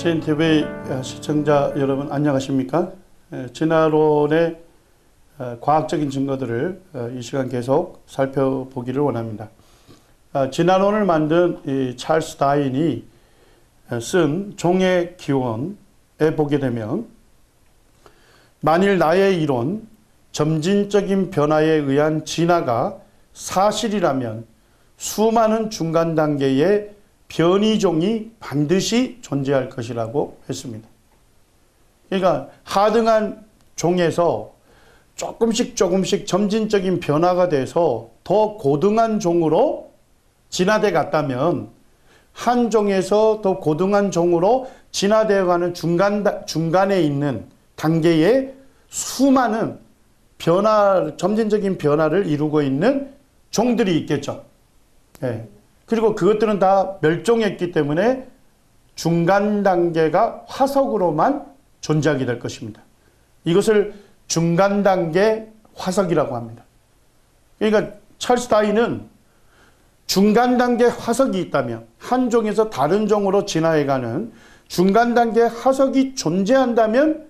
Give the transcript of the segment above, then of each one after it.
JNTV 시청자 여러분 안녕하십니까? 에, 진화론의 어, 과학적인 증거들을 어, 이 시간 계속 살펴보기를 원합니다. 아, 진화론을 만든 이 찰스 다인이 어, 쓴 종의 기원에 보게 되면 만일 나의 이론 점진적인 변화에 의한 진화가 사실이라면 수많은 중간 단계의 변이종이 반드시 존재할 것이라고 했습니다. 그러니까 하등한 종에서 조금씩 조금씩 점진적인 변화가 돼서 더 고등한 종으로 진화돼 갔다면 한 종에서 더 고등한 종으로 진화되어 가는 중간, 중간에 있는 단계에 수많은 변화, 점진적인 변화를 이루고 있는 종들이 있겠죠. 예. 그리고 그것들은 다 멸종했기 때문에 중간 단계가 화석으로만 존재하게 될 것입니다. 이것을 중간 단계 화석이라고 합니다. 그러니까 찰스 다이는 중간 단계 화석이 있다면 한 종에서 다른 종으로 진화해가는 중간 단계 화석이 존재한다면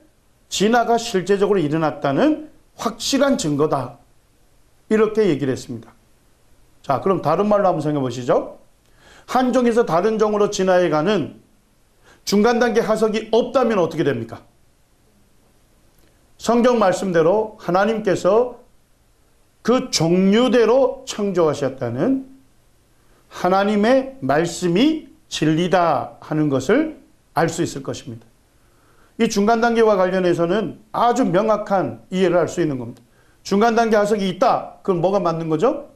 진화가 실제적으로 일어났다는 확실한 증거다. 이렇게 얘기를 했습니다. 자, 그럼 다른 말로 한번 생각해 보시죠. 한 종에서 다른 종으로 진화해가는 중간 단계 화석이 없다면 어떻게 됩니까? 성경 말씀대로 하나님께서 그 종류대로 창조하셨다는 하나님의 말씀이 진리다 하는 것을 알 수 있을 것입니다. 이 중간 단계와 관련해서는 아주 명확한 이해를 할 수 있는 겁니다. 중간 단계 화석이 있다. 그럼 뭐가 맞는 거죠?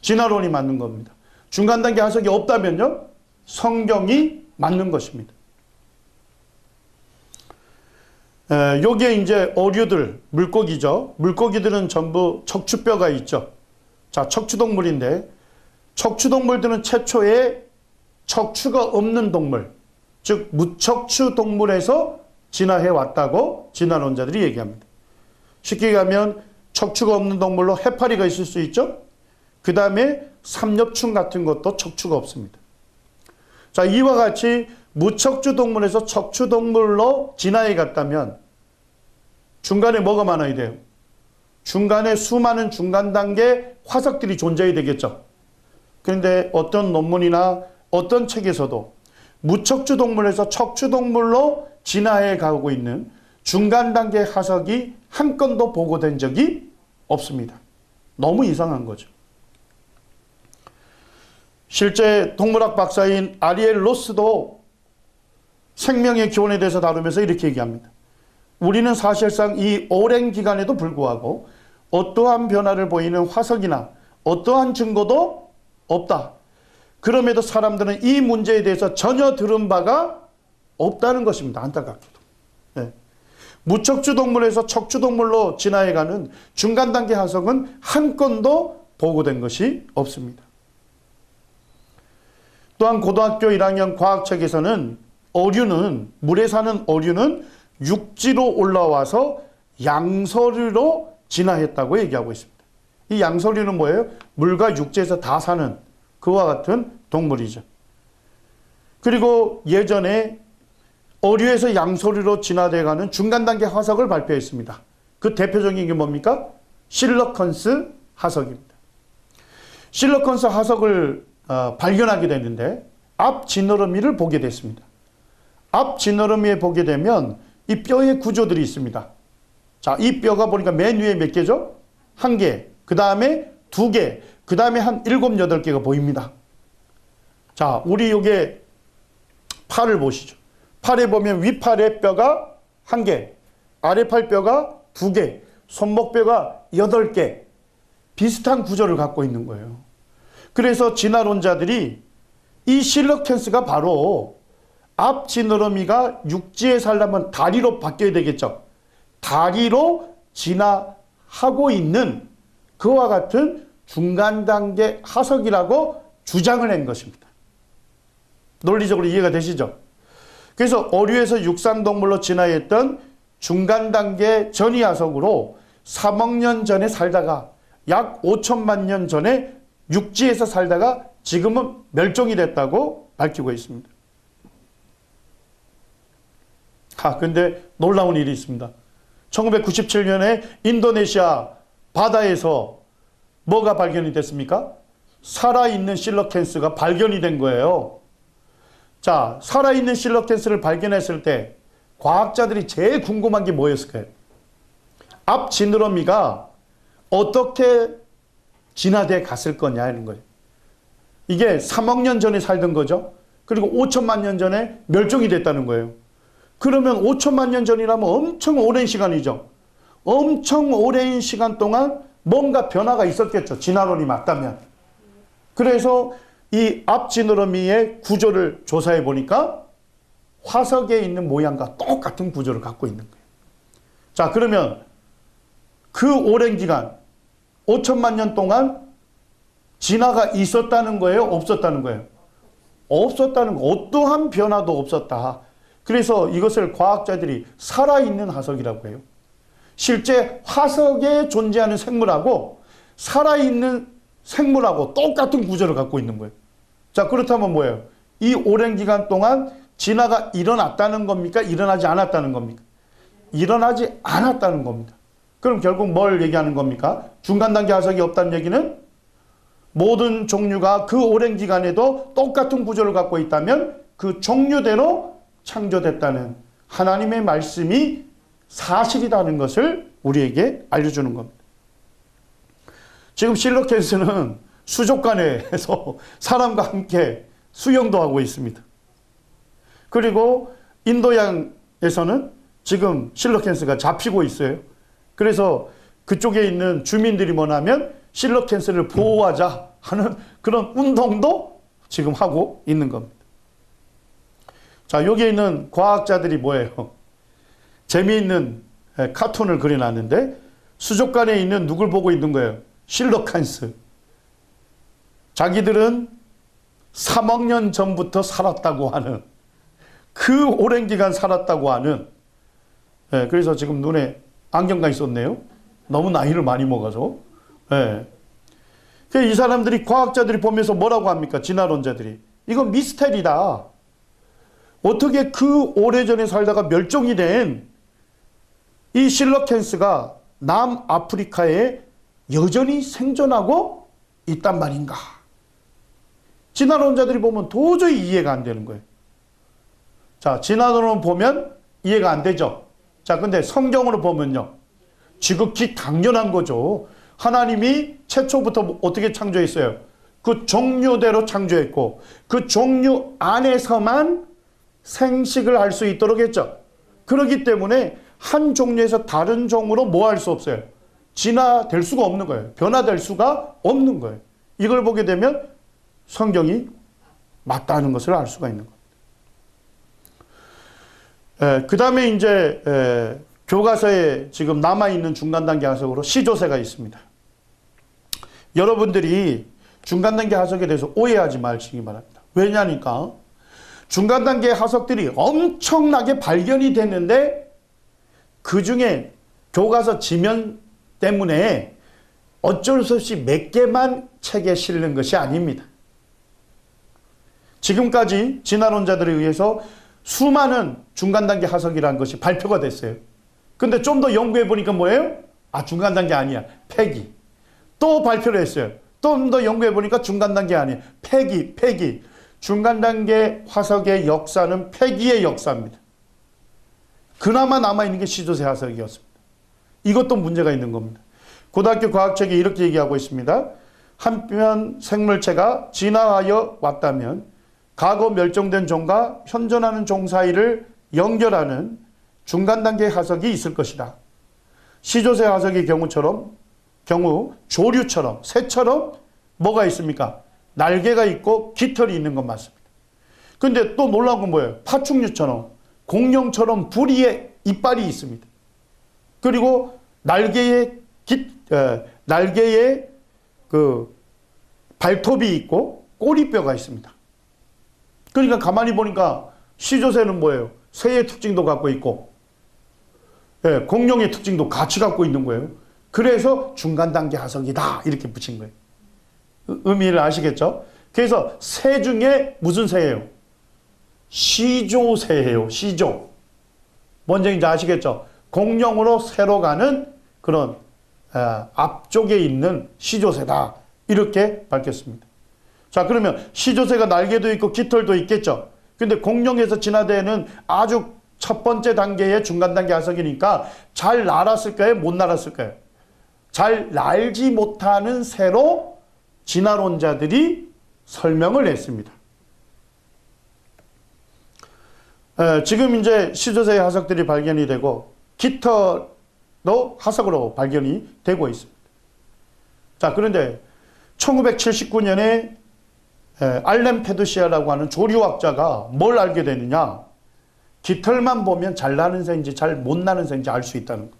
진화론이 맞는 겁니다. 중간 단계 화석이 없다면요? 성경이 맞는 것입니다. 에, 여기에 이제 어류들, 물고기죠. 물고기들은 전부 척추뼈가 있죠. 자, 척추동물인데, 척추동물들은 최초에 척추가 없는 동물, 즉, 무척추 동물에서 진화해 왔다고 진화론자들이 얘기합니다. 쉽게 얘기하면 척추가 없는 동물로 해파리가 있을 수 있죠. 그 다음에 삼엽충 같은 것도 척추가 없습니다. 자, 이와 같이 무척추 동물에서 척추 동물로 진화해 갔다면 중간에 뭐가 많아야 돼요? 중간에 수많은 중간 단계 화석들이 존재해야 되겠죠. 그런데 어떤 논문이나 어떤 책에서도 무척추 동물에서 척추 동물로 진화해 가고 있는 중간 단계 화석이 한 건도 보고된 적이 없습니다. 너무 이상한 거죠. 실제 동물학 박사인 아리엘 로스도 생명의 기원에 대해서 다루면서 이렇게 얘기합니다. 우리는 사실상 이 오랜 기간에도 불구하고 어떠한 변화를 보이는 화석이나 어떠한 증거도 없다. 그럼에도 사람들은 이 문제에 대해서 전혀 들은 바가 없다는 것입니다. 안타깝게도. 네. 무척추 동물에서 척추 동물로 진화해가는 중간 단계 화석은 한 건도 보고된 것이 없습니다. 또한 고등학교 1학년 과학책에서는 어류는 물에 사는 어류는 육지로 올라와서 양서류로 진화했다고 얘기하고 있습니다. 이 양서류는 뭐예요? 물과 육지에서 다 사는 그와 같은 동물이죠. 그리고 예전에 어류에서 양서류로 진화돼가는 중간 단계 화석을 발표했습니다. 그 대표적인 게 뭡니까? 실러컨스 화석입니다. 실러컨스 화석을 어, 발견하게 됐는데 앞 지느러미를 보게 됐습니다. 앞 지느러미에 보게 되면 이 뼈의 구조들이 있습니다. 자, 이 뼈가 보니까 맨 위에 몇 개죠? 한 개. 그 다음에 두 개. 그 다음에 한 일곱, 여덟 개가 보입니다. 자, 우리 요게 팔을 보시죠. 팔에 보면 윗팔의 뼈가 한 개, 아래 팔 뼈가 두 개, 손목뼈가 여덟 개. 비슷한 구조를 갖고 있는 거예요. 그래서 진화론자들이 이 실러캔스가 바로 앞 지느러미가 육지에 살려면 다리로 바뀌어야 되겠죠. 다리로 진화하고 있는 그와 같은 중간 단계 하석이라고 주장을 한 것입니다. 논리적으로 이해가 되시죠? 그래서 어류에서 육상동물로 진화했던 중간 단계 전이하석으로 3억 년 전에 살다가 약 5천만 년 전에 육지에서 살다가 지금은 멸종이 됐다고 밝히고 있습니다. 아, 근데 놀라운 일이 있습니다. 1997년에 인도네시아 바다에서 뭐가 발견이 됐습니까? 살아있는 실러캔스가 발견이 된 거예요. 자, 살아있는 실러캔스를 발견했을 때 과학자들이 제일 궁금한 게 뭐였을까요? 앞 지느러미가 어떻게 진화돼 갔을 거냐 하는 거예요. 이게 3억 년 전에 살던 거죠. 그리고 5천만 년 전에 멸종이 됐다는 거예요. 그러면 5천만 년 전이라면 엄청 오랜 시간이죠. 엄청 오랜 시간 동안 뭔가 변화가 있었겠죠. 진화론이 맞다면. 그래서 이 앞지느러미의 구조를 조사해 보니까 화석에 있는 모양과 똑같은 구조를 갖고 있는 거예요. 자, 그러면 그 오랜 기간, 5천만 년 동안 진화가 있었다는 거예요? 없었다는 거예요? 없었다는 거. 어떠한 변화도 없었다. 그래서 이것을 과학자들이 살아있는 화석이라고 해요. 실제 화석에 존재하는 생물하고 살아있는 생물하고 똑같은 구조를 갖고 있는 거예요. 자, 그렇다면 뭐예요? 이 오랜 기간 동안 진화가 일어났다는 겁니까? 일어나지 않았다는 겁니까? 일어나지 않았다는 겁니다. 그럼 결국 뭘 얘기하는 겁니까? 중간 단계 화석이 없다는 얘기는 모든 종류가 그 오랜 기간에도 똑같은 구조를 갖고 있다면 그 종류대로 창조됐다는 하나님의 말씀이 사실이라는 것을 우리에게 알려주는 겁니다. 지금 실로캔스는 수족관에서 사람과 함께 수영도 하고 있습니다. 그리고 인도양에서는 지금 실로캔스가 잡히고 있어요. 그래서 그쪽에 있는 주민들이 뭐냐면 실로캔스를 보호하자 하는 그런 운동도 지금 하고 있는 겁니다. 자, 여기에 있는 과학자들이 뭐예요? 재미있는 예, 카툰을 그려놨는데 수족관에 있는 누굴 보고 있는 거예요? 실로칸스. 자기들은 3억 년 전부터 살았다고 하는 그 오랜 기간 살았다고 하는 예, 그래서 지금 눈에 안경가 있었네요. 너무 나이를 많이 먹어서. 예. 이 사람들이 과학자들이 보면서 뭐라고 합니까? 진화론자들이. 이건 미스테리다. 어떻게 그 오래전에 살다가 멸종이 된 이 실러캔스가 남아프리카에 여전히 생존하고 있단 말인가? 진화론자들이 보면 도저히 이해가 안 되는 거예요. 자, 진화론을 보면 이해가 안 되죠. 자, 근데 성경으로 보면요. 지극히 당연한 거죠. 하나님이 최초부터 어떻게 창조했어요? 그 종류대로 창조했고, 그 종류 안에서만 생식을 할 수 있도록 했죠. 그렇기 때문에 한 종류에서 다른 종으로 뭐 할 수 없어요? 진화될 수가 없는 거예요. 변화될 수가 없는 거예요. 이걸 보게 되면 성경이 맞다는 것을 알 수가 있는 거예요. 그 다음에 이제 에, 교과서에 지금 남아있는 중간 단계 하석으로 시조세가 있습니다. 여러분들이 중간 단계 하석에 대해서 오해하지 마시기 바랍니다. 왜냐니까 중간 단계 하석들이 엄청나게 발견이 됐는데 그 중에 교과서 지면 때문에 어쩔 수 없이 몇 개만 책에 실는 것이 아닙니다. 지금까지 진화론자들에 의해서 수많은 중간 단계 하석이라는 것이 발표가 됐어요. 근데 좀 더 연구해 보니까 뭐예요? 아, 중간 단계 아니야. 폐기. 또 발표를 했어요. 좀 더 연구해 보니까 중간 단계 아니야. 폐기, 폐기. 중간 단계 화석의 역사는 폐기의 역사입니다. 그나마 남아있는 게 시조새 화석이었습니다. 이것도 문제가 있는 겁니다. 고등학교 과학책에 이렇게 얘기하고 있습니다. 한편 생물체가 진화하여 왔다면 과거 멸종된 종과 현존하는 종 사이를 연결하는 중간 단계 화석이 있을 것이다. 시조새 화석의 경우처럼 경우 조류처럼 새처럼 뭐가 있습니까? 날개가 있고 깃털이 있는 건 맞습니다. 근데 또 놀라운 건 뭐예요? 파충류처럼 공룡처럼 부리에 이빨이 있습니다. 그리고 날개에 깃 에, 날개에 그 발톱이 있고 꼬리뼈가 있습니다. 그러니까 가만히 보니까 시조새는 뭐예요? 새의 특징도 갖고 있고 예, 공룡의 특징도 같이 갖고 있는 거예요. 그래서 중간 단계 하석이다 이렇게 붙인 거예요. 의미를 아시겠죠? 그래서 새 중에 무슨 새예요? 시조새예요. 시조. 이제 아시겠죠? 공룡으로 새로 가는 그런 아, 앞쪽에 있는 시조새다. 이렇게 밝혔습니다. 자, 그러면 시조새가 날개도 있고 깃털도 있겠죠. 근데 공룡에서 진화되는 아주 첫 번째 단계의 중간 단계 화석이니까 잘 날았을까요? 못 날았을까요? 잘 날지 못하는 새로 진화론자들이 설명을 했습니다. 에, 지금 이제 시조새의 화석들이 발견이 되고 깃털도 화석으로 발견이 되고 있습니다. 자, 그런데 1979년에 알렌 페두시아라고 하는 조류학자가 뭘 알게 되느냐? 깃털만 보면 잘 나는 새인지 잘 못 나는 새인지 알 수 있다는 거.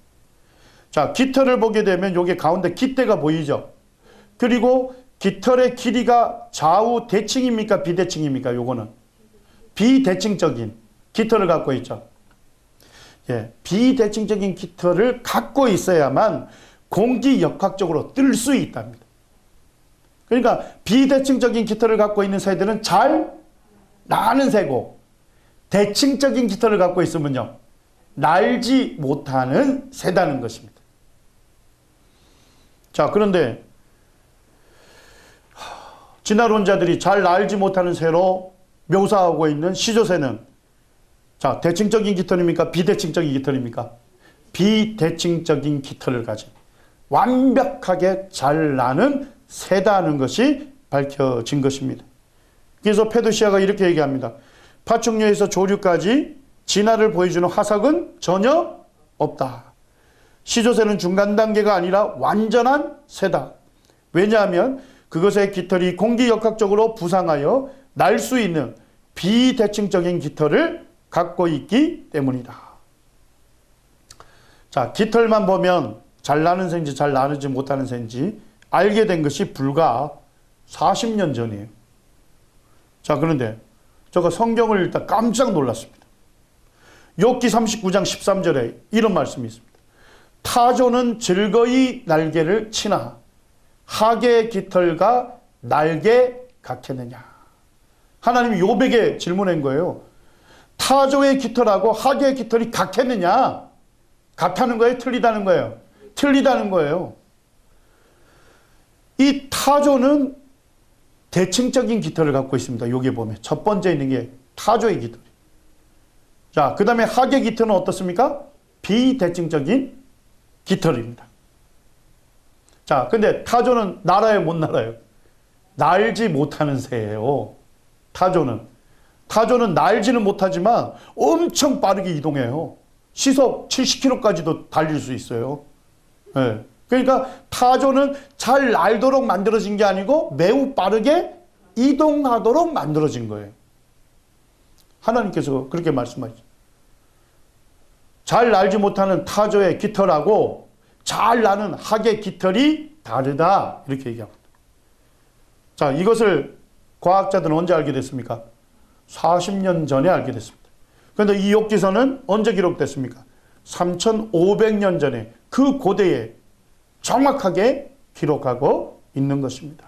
자, 깃털을 보게 되면 여기 가운데 깃대가 보이죠? 그리고 깃털의 길이가 좌우 대칭입니까? 비대칭입니까? 요거는. 비대칭적인 깃털을 갖고 있죠. 예, 비대칭적인 깃털을 갖고 있어야만 공기 역학적으로 뜰 수 있답니다. 그러니까 비대칭적인 깃털을 갖고 있는 새들은 잘 나는 새고 대칭적인 깃털을 갖고 있으면요. 날지 못하는 새다는 것입니다. 자, 그런데 진화론자들이 잘 날지 못하는 새로 묘사하고 있는 시조새는 자, 대칭적인 깃털입니까? 비대칭적인 깃털입니까? 비대칭적인 깃털을 가진 완벽하게 잘 나는 새다는 것이 밝혀진 것입니다. 그래서 페두시아가 이렇게 얘기합니다. 파충류에서 조류까지 진화를 보여주는 화석은 전혀 없다. 시조새는 중간 단계가 아니라 완전한 새다. 왜냐하면 그것의 깃털이 공기 역학적으로 부상하여 날 수 있는 비대칭적인 깃털을 갖고 있기 때문이다. 자, 깃털만 보면 잘 나는 새인지 잘 나는지 못하는 새인지 알게 된 것이 불과 40년 전이에요. 자, 그런데 제가 성경을 읽다 깜짝 놀랐습니다. 욥기 39장 13절에 이런 말씀이 있습니다. 타조는 즐거이 날개를 치나 하계의 깃털과 날개 같겠느냐. 하나님이 욥에게 질문한 거예요. 타조의 깃털하고 하계의 깃털이 같겠느냐? 같다는 거예요? 틀리다는 거예요? 틀리다는 거예요. 이 타조는 대칭적인 깃털을 갖고 있습니다. 여기 보면 첫 번째 있는 게 타조의 깃털. 자, 그 다음에 하계 깃털은 어떻습니까? 비대칭적인 깃털입니다. 자, 근데 타조는 날아요, 못 날아요? 날지 못하는 새예요. 타조는. 타조는 날지는 못하지만 엄청 빠르게 이동해요. 시속 70km까지도 달릴 수 있어요. 네. 그러니까 타조는 잘 날도록 만들어진 게 아니고 매우 빠르게 이동하도록 만들어진 거예요. 하나님께서 그렇게 말씀하시죠. 잘 날지 못하는 타조의 깃털하고 잘 나는 학의 깃털이 다르다. 이렇게 얘기합니다. 자, 이것을 과학자들은 언제 알게 됐습니까? 40년 전에 알게 됐습니다. 그런데 이 욕기서는 언제 기록됐습니까? 3,500년 전에 그 고대에 정확하게 기록하고 있는 것입니다.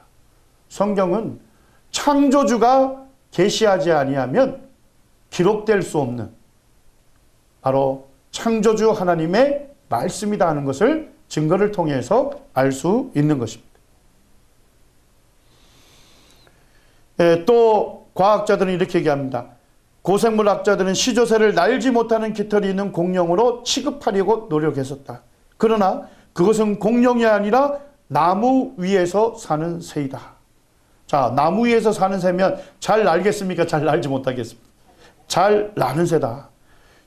성경은 창조주가 계시하지 아니하면 기록될 수 없는 바로 창조주 하나님의 말씀이다 하는 것을 증거를 통해서 알 수 있는 것입니다. 예, 또 과학자들은 이렇게 얘기합니다. 고생물학자들은 시조새를 날지 못하는 깃털이 있는 공룡으로 취급하려고 노력했었다. 그러나 그것은 공룡이 아니라 나무 위에서 사는 새이다. 자, 나무 위에서 사는 새면 잘 날겠습니까? 잘 날지 못하겠습니까? 잘 나는 새다.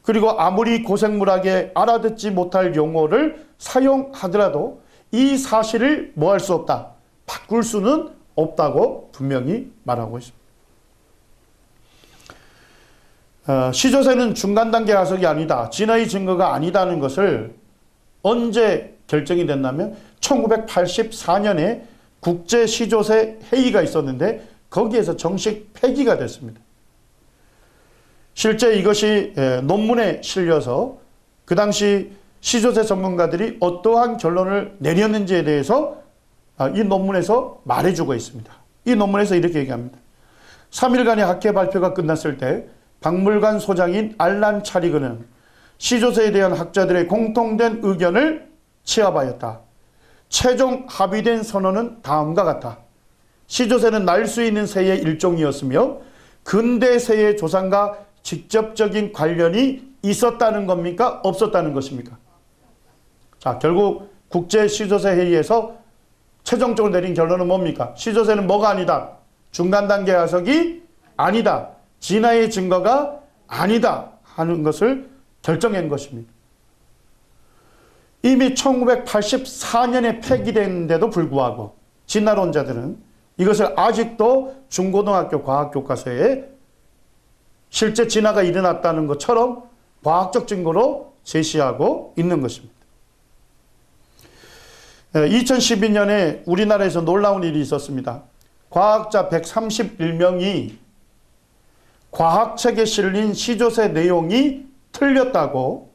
그리고 아무리 고생물학에 알아듣지 못할 용어를 사용하더라도 이 사실을 뭐 할 수 없다. 바꿀 수는 없다고 분명히 말하고 있습니다. 어, 시조새는 중간 단계 화석이 아니다. 진화의 증거가 아니다는 것을 언제 결정이 됐냐면 1984년에 국제 시조새 회의가 있었는데 거기에서 정식 폐기가 됐습니다. 실제 이것이 논문에 실려서 그 당시 시조새 전문가들이 어떠한 결론을 내렸는지에 대해서 아, 이 논문에서 말해주고 있습니다. 이 논문에서 이렇게 얘기합니다. 3일간의 학회 발표가 끝났을 때 박물관 소장인 알란 차리그는 시조세에 대한 학자들의 공통된 의견을 취합하였다. 최종 합의된 선언은 다음과 같다. 시조새는 날 수 있는 새의 일종이었으며 근대 새의 조상과 직접적인 관련이 있었다는 겁니까? 없었다는 것입니까? 자, 결국 국제 시조새 회의에서 최종적으로 내린 결론은 뭡니까? 시조새는 뭐가 아니다. 중간 단계 화석이 아니다. 진화의 증거가 아니다 하는 것을 결정한 것입니다. 이미 1984년에 폐기됐는데도 불구하고 진화론자들은 이것을 아직도 중고등학교 과학교과서에 실제 진화가 일어났다는 것처럼 과학적 증거로 제시하고 있는 것입니다. 2012년에 우리나라에서 놀라운 일이 있었습니다. 과학자 131명이 과학책에 실린 시조새 내용이 틀렸다고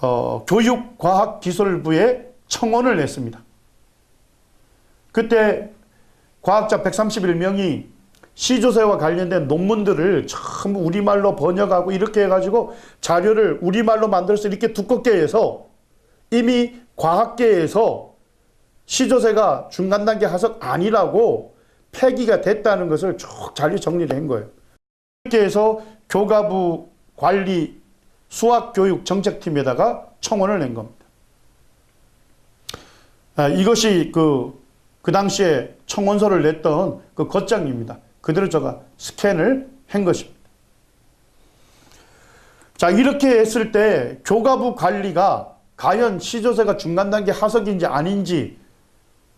어, 교육과학기술부에 청원을 냈습니다. 그때 과학자 131명이 시조새와 관련된 논문들을 전부 우리말로 번역하고 이렇게 해가지고 자료를 우리말로 만들어서 이렇게 두껍게 해서 이미 과학계에서 시조새가 중간 단계 화석 아니라고 폐기가 됐다는 것을 쭉 자료 정리를 한 거예요. 이렇게 해서 교가부 관리 수학교육 정책팀에다가 청원을 낸 겁니다. 아, 이것이 그, 그 당시에 청원서를 냈던 그 겉장입니다. 그대로 제가 스캔을 한 것입니다. 자, 이렇게 했을 때 교가부 관리가 과연 시조새가 중간 단계 하석인지 아닌지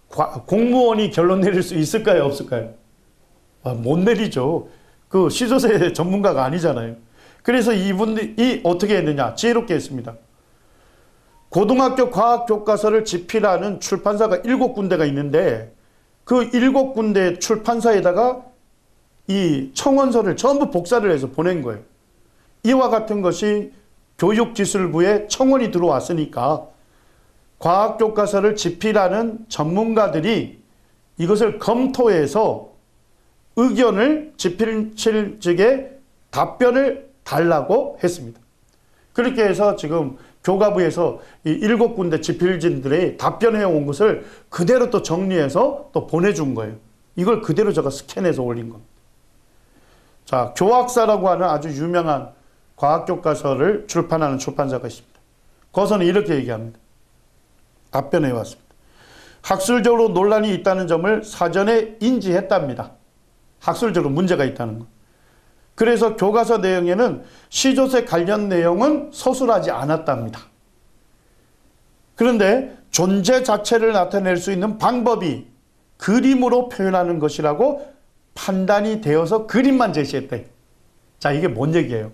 과- 공무원이 결론 내릴 수 있을까요? 없을까요? 아, 못 내리죠. 그 시조새 전문가가 아니잖아요. 그래서 이분들이 어떻게 했느냐? 지혜롭게 했습니다. 고등학교 과학 교과서를 집필하는 출판사가 일곱 군데가 있는데 그 일곱 군데 출판사에다가 이 청원서를 전부 복사를 해서 보낸 거예요. 이와 같은 것이 교육기술부에 청원이 들어왔으니까 과학교과서를 집필하는 전문가들이 이것을 검토해서 의견을 집필 측에 답변을 달라고 했습니다. 그렇게 해서 지금 교가부에서 이 일곱 군데 집필진들의 답변해 온 것을 그대로 또 정리해서 또 보내준 거예요. 이걸 그대로 제가 스캔해서 올린 겁니다. 자, 교학사라고 하는 아주 유명한 과학교과서를 출판하는 출판사가 있습니다. 거기서는 이렇게 얘기합니다. 답변해 왔습니다. 학술적으로 논란이 있다는 점을 사전에 인지했답니다. 학술적으로 문제가 있다는 것. 그래서 교과서 내용에는 시조새 관련 내용은 서술하지 않았답니다. 그런데 존재 자체를 나타낼 수 있는 방법이 그림으로 표현하는 것이라고 판단이 되어서 그림만 제시했대. 자, 이게 뭔 얘기예요?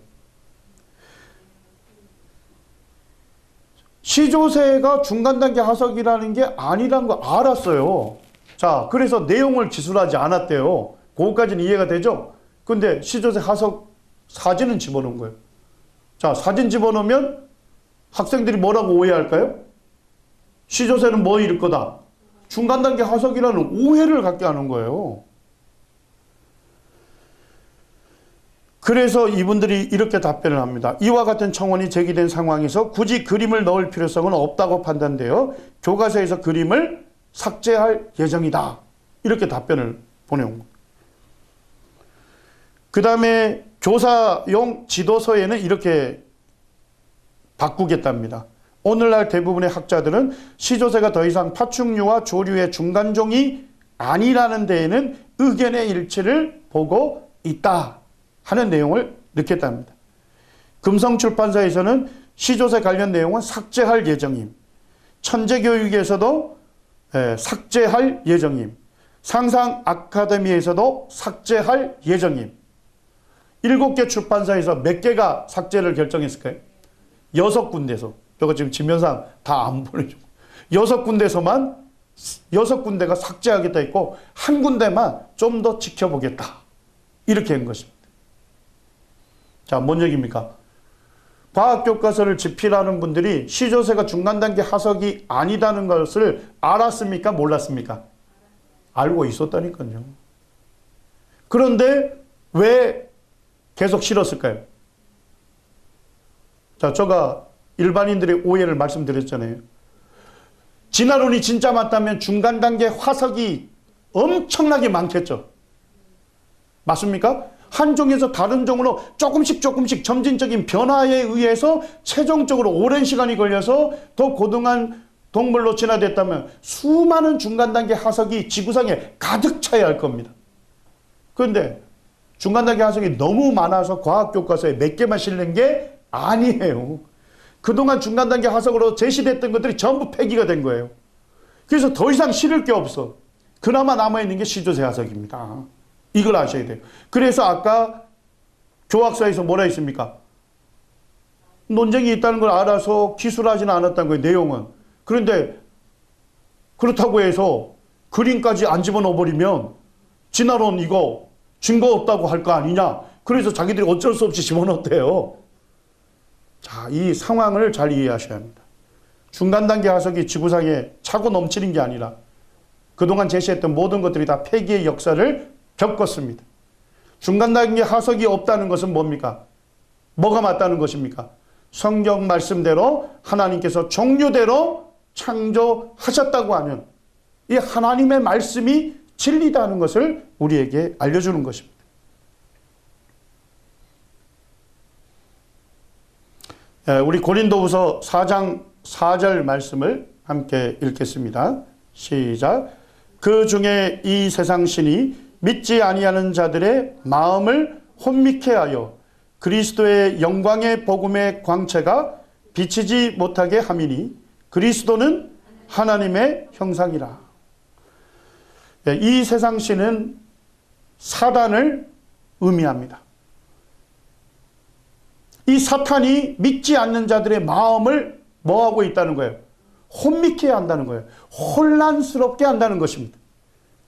시조새가 중간 단계 화석이라는 게 아니란 거 알았어요. 자, 그래서 내용을 기술하지 않았대요. 그거까지는 이해가 되죠? 근데 시조새 화석 사진은 집어넣은 거예요. 자, 사진 집어넣으면 학생들이 뭐라고 오해할까요? 시조새는 뭐일 거다. 중간 단계 화석이라는 오해를 갖게 하는 거예요. 그래서 이분들이 이렇게 답변을 합니다. 이와 같은 청원이 제기된 상황에서 굳이 그림을 넣을 필요성은 없다고 판단되어 교과서에서 그림을 삭제할 예정이다. 이렇게 답변을 보내온 겁니다. 그 다음에 교사용 지도서에는 이렇게 바꾸겠답니다. 오늘날 대부분의 학자들은 시조새가 더 이상 파충류와 조류의 중간종이 아니라는 데에는 의견의 일치를 보고 있다 하는 내용을 넣겠답니다. 금성출판사에서는 시조새 관련 내용은 삭제할 예정임. 천재교육에서도 에, 삭제할 예정임. 상상 아카데미에서도 삭제할 예정임. 일곱 개 출판사에서 몇 개가 삭제를 결정했을까요? 여섯 군데서. 저거 지금 지면상 다 안 보내주고. 여섯 군데서만 여섯 군데가 삭제하겠다 했고 한 군데만 좀 더 지켜보겠다. 이렇게 한 것입니다. 자, 뭔 얘기입니까? 과학교과서를 집필하는 분들이 시조새가 중간 단계 하석이 아니다는 것을 알았습니까? 몰랐습니까? 알고 있었다니까요. 그런데 왜 계속 실었을까요? 자, 제가 일반인들의 오해를 말씀드렸잖아요. 진화론이 진짜 맞다면 중간 단계 화석이 엄청나게 많겠죠. 맞습니까? 한 종에서 다른 종으로 조금씩 조금씩 점진적인 변화에 의해서 최종적으로 오랜 시간이 걸려서 더 고등한 동물로 진화됐다면 수많은 중간 단계 화석이 지구상에 가득 차야 할 겁니다. 그런데 중간 단계 화석이 너무 많아서 과학 교과서에 몇 개만 실린 게 아니에요. 그동안 중간 단계 화석으로 제시됐던 것들이 전부 폐기가 된 거예요. 그래서 더 이상 실을 게 없어. 그나마 남아있는 게 시조새 화석입니다. 이걸 아셔야 돼요. 그래서 아까 교학서에서 뭐라 했습니까? 논쟁이 있다는 걸 알아서 기술하지는 않았다는 거예요, 내용은. 그런데 그렇다고 해서 그림까지 안 집어넣어 버리면 진화론 이거 증거 없다고 할 거 아니냐. 그래서 자기들이 어쩔 수 없이 집어넣었대요. 자, 이 상황을 잘 이해하셔야 합니다. 중간 단계 화석이 지구상에 차고 넘치는 게 아니라 그동안 제시했던 모든 것들이 다 폐기의 역사를 겪었습니다. 중간 단계 화석이 없다는 것은 뭡니까? 뭐가 맞다는 것입니까? 성경 말씀대로 하나님께서 종류대로 창조하셨다고 하는 이 하나님의 말씀이 진리다는 것을 우리에게 알려주는 것입니다. 예, 우리 고린도후서 4장 4절 말씀을 함께 읽겠습니다. 시작. 그 중에 이 세상 신이 믿지 아니하는 자들의 마음을 혼미케 하여 그리스도의 영광의 복음의 광채가 비치지 못하게 함이니 그리스도는 하나님의 형상이라. 예, 이 세상 신은 사단을 의미합니다. 이 사탄이 믿지 않는 자들의 마음을 뭐하고 있다는 거예요? 혼미케 한다는 거예요. 혼란스럽게 한다는 것입니다.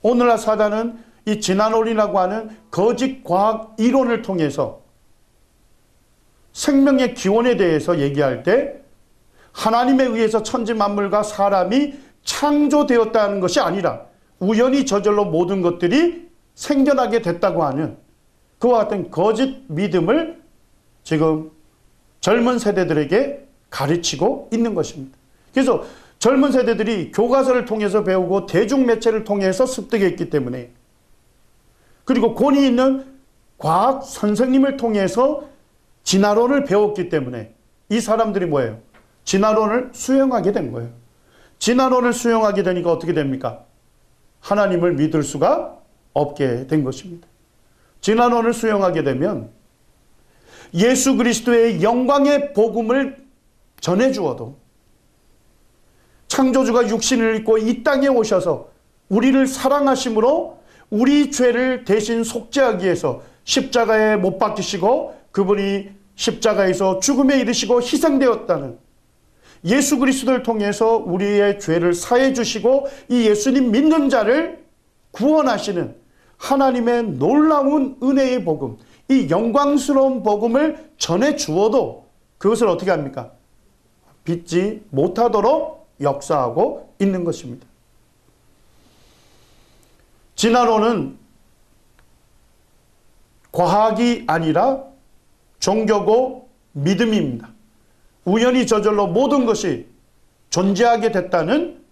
오늘날 사단은 이 진화론이라고 하는 거짓 과학 이론을 통해서 생명의 기원에 대해서 얘기할 때 하나님에 의해서 천지 만물과 사람이 창조되었다는 것이 아니라 우연히 저절로 모든 것들이 생겨나게 됐다고 하는 그와 같은 거짓 믿음을 지금 젊은 세대들에게 가르치고 있는 것입니다. 그래서 젊은 세대들이 교과서를 통해서 배우고 대중매체를 통해서 습득했기 때문에 그리고 권위 있는 과학 선생님을 통해서 진화론을 배웠기 때문에 이 사람들이 뭐예요? 진화론을 수용하게 된 거예요. 진화론을 수용하게 되니까 어떻게 됩니까? 하나님을 믿을 수가 없게 된 것입니다. 진화론을 수용하게 되면 예수 그리스도의 영광의 복음을 전해 주어도 창조주가 육신을 입고 이 땅에 오셔서 우리를 사랑하심으로 우리 죄를 대신 속죄하기 위해서 십자가에 못 박히시고 그분이 십자가에서 죽음에 이르시고 희생되었다는 예수 그리스도를 통해서 우리의 죄를 사해 주시고 이 예수님 믿는 자를 구원하시는 하나님의 놀라운 은혜의 복음, 이 영광스러운 복음을 전해 주어도 그것을 어떻게 합니까? 믿지 못하도록 역사하고 있는 것입니다. 진화론은 과학이 아니라 종교고 믿음입니다. 우연히 저절로 모든 것이 존재하게 됐다는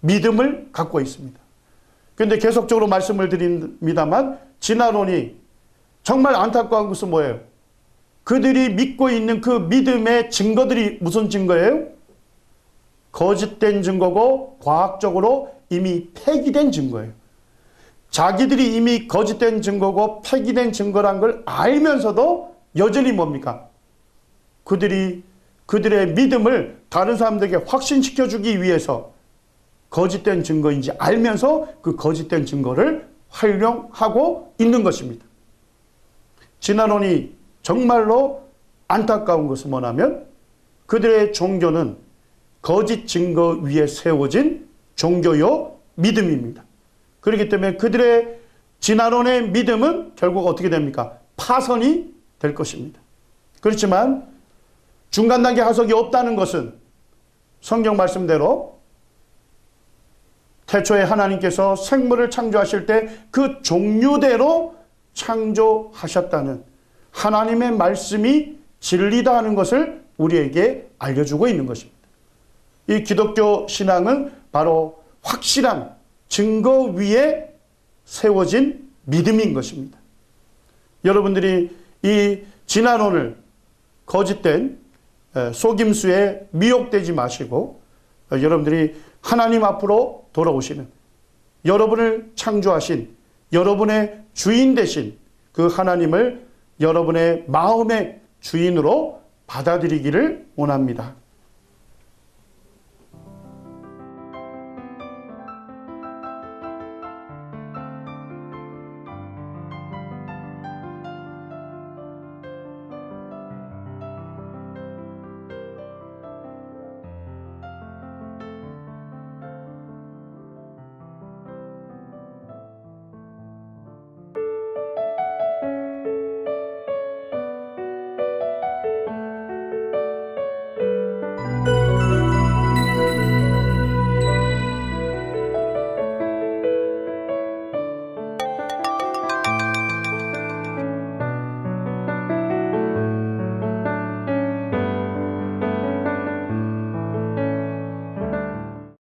믿음을 갖고 있습니다. 그런데 계속적으로 말씀을 드립니다만 진화론이 정말 안타까운 것은 뭐예요? 그들이 믿고 있는 그 믿음의 증거들이 무슨 증거예요? 거짓된 증거고 과학적으로 이미 폐기된 증거예요. 자기들이 이미 거짓된 증거고 폐기된 증거란 걸 알면서도 여전히 뭡니까? 그들이 그들의 믿음을 다른 사람들에게 확신시켜 주기 위해서 거짓된 증거인지 알면서 그 거짓된 증거를 활용하고 있는 것입니다. 진화론이 정말로 안타까운 것은 뭐냐면 그들의 종교는 거짓 증거 위에 세워진 종교요 믿음입니다. 그렇기 때문에 그들의 진화론의 믿음은 결국 어떻게 됩니까? 파선이 될 것입니다. 그렇지만 중간 단계 하석이 없다는 것은 성경 말씀대로 태초에 하나님께서 생물을 창조하실 때 그 종류대로 창조하셨다는 하나님의 말씀이 진리다 하는 것을 우리에게 알려주고 있는 것입니다. 이 기독교 신앙은 바로 확실한 증거 위에 세워진 믿음인 것입니다. 여러분들이 이 지난 오늘 거짓된 에, 속임수에 미혹되지 마시고 어, 여러분들이 하나님 앞으로 돌아오시는 여러분을 창조하신 여러분의 주인 되신 그 하나님을 여러분의 마음의 주인으로 받아들이기를 원합니다.